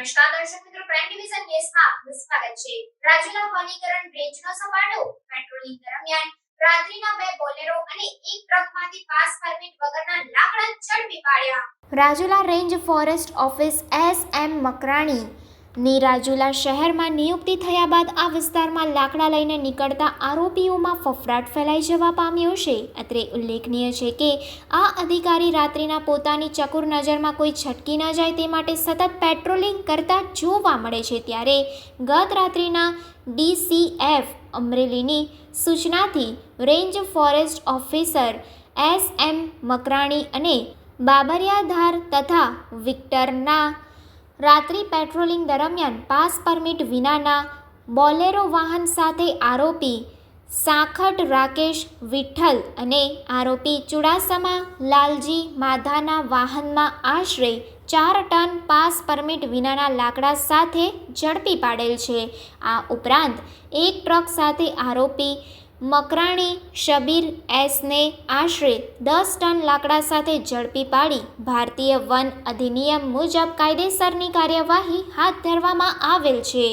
નમસ્કાર દર્શક મિત્રો પ્રાઇમ ડિવિઝન ન્યૂઝમાં આપનું સ્વાગત છે. રાજ્યના વનીકરણ રેન્જનો સવાડો પેટ્રોલિંગ દરમિયાન રાત્રિના બે બોલેરો અને એક ટ્રકમાંથી પાસ પરમિટ વગરના લાકડા ઝડપી પાડ્યા. Rajula range forest office S M Makrani ની રાજુલા શહેરમાં નિયુક્તિ થયા બાદ આ વિસ્તારમાં લાકડા લઈને નીકળતા આરોપીઓમાં ફફડાટ ફેલાઈ જવા પામ્યો છે. અત્રે ઉલ્લેખનીય છે કે, આ અધિકારી રાત્રિના પોતાની ચકુર નજરમાં કોઈ છટકી ન જાય તે માટે સતત પેટ્રોલિંગ કરતા જોવા મળે છે ત્યારે ગત રાત્રિના ડીસીએફ અમરેલીની સૂચનાથી range forest officer S M Makrani અને બાબરિયાધાર તથા વિક્ટરના રાત્રિ પેટ્રોલિંગ દરમિયાન પાસ પરમિટ વિનાના બોલેરો વાહન સાથે આરોપી સાખટ રાકેશ વિઠ્ઠલ અને આરોપી ચુડાસમા લાલજી માધાના વાહનમાં આશરે ચાર ટન પાસ પરમિટ વિનાના લાકડા સાથે ઝડપી પાડેલ છે. આ ઉપરાંત એક ટ્રક સાથે આરોપી મકરાણી શબીર એસને આશરે દસ ટન લાકડા સાથે ઝડપી પાડી ભારતીય વન અધિનિયમ મુજબ કાયદેસરની કાર્યવાહી હાથ ધરવામાં આવેલ છે.